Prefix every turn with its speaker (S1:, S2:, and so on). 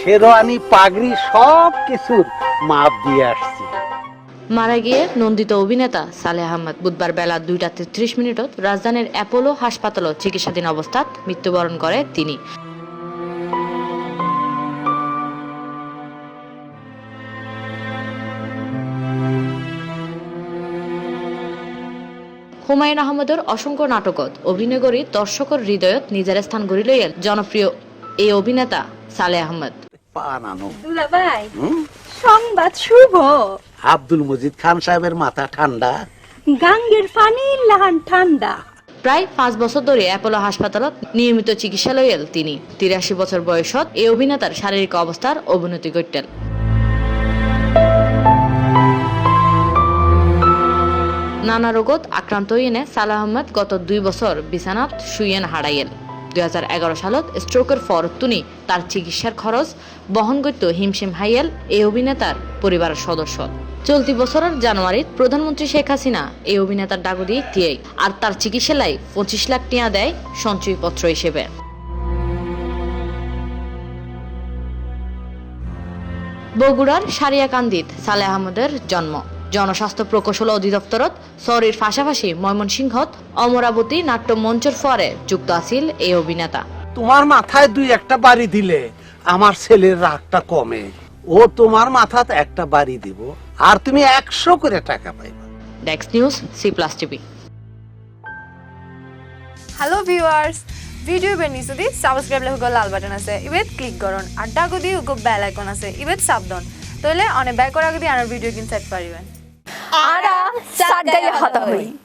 S1: শেরওয়ানি পাগড়ি সব কিছুর মাপ দিয়ে আসছি।
S2: মারা গিয়ে নন্দিত অভিনেতা সালেহ আহমদ বুধবার বেলা দুইটা তেত্রিশ মিনিটত রাজধানীর অ্যাপোলো হাসপাতালত চিকিৎসাধীন অবস্থাত মৃত্যুবরণ করে তিনি। হুমায়ুন আহমদের অসংখ্য নাটকত অভিনয় করি দর্শকর হৃদয়ত নিজের স্থান গড়ি লইয়েল জনপ্রিয় এই অভিনেতা সালে আহমদ।
S1: পানানো
S3: দুলাভাই সংবাদ শুভ।
S1: আব্দুল মজিদ খান সাহেবের মাথা ঠান্ডা।
S3: গাঙ্গের পানি লাহান ঠান্ডা।
S2: প্রায় পাঁচ বছর ধরে অ্যাপোলো হাসপাতালত নিয়মিত চিকিৎসা লইয়েল তিনি। তিরাশি বছর বয়সত এই অভিনেতার শারীরিক অবস্থার অবনতি ঘটেল। নানা রোগত আক্রান্ত হইনে সালাহ আহমদ গত দুই বছর বিছানাত শুয়েন হারাইয়েল। দুই হাজার এগারো সালত স্ট্রোকের পর তুনি তার চিকিৎসার খরচ বহন করত হিমশিম হাইয়াল, এই অভিনেতার পরিবারের সদস্য। চলতি বছরের জানুয়ারিত প্রধানমন্ত্রী শেখ হাসিনা এই অভিনেতার ডাগদি দিয়েই আর তার চিকিৎসা লাই পঁচিশ লাখ টিয়া দেয় সঞ্চয়পত্র হিসেবে। বগুড়ার সারিয়াকান্দিত সালেহ আহমদের জন্ম। জনস্বাস্থ্য প্রকৌশল অধিদপ্তরত সরির পাশাপাশি ময়মনসিংহত অমরাবতী নাট্য মঞ্চের ফরে যুক্ত আছিল এই অভিনেতা।
S1: তোমার মাথায় দুই একটা বাড়ি দিলে আমার ছেলের রাগটা কমে। ও তোমার মাথাত একটা বাড়ি দিব আর তুমি একশো করে টাকা পাইবা।
S2: ডেক্স news C plus TV.
S4: Hello' viewers video' বেনিছদি subscribe লেখক লাল বাটন আছে। ইবেত ক্লিক কৰণ আৰু ডাগদি উগো বেল আইকন আছে। ইবেত সাবধান তইলে অনে বেকৰ আগদি আনৰ ভিডিঅ' কিন চাইট পাৰিবেন
S3: আরা Tâm.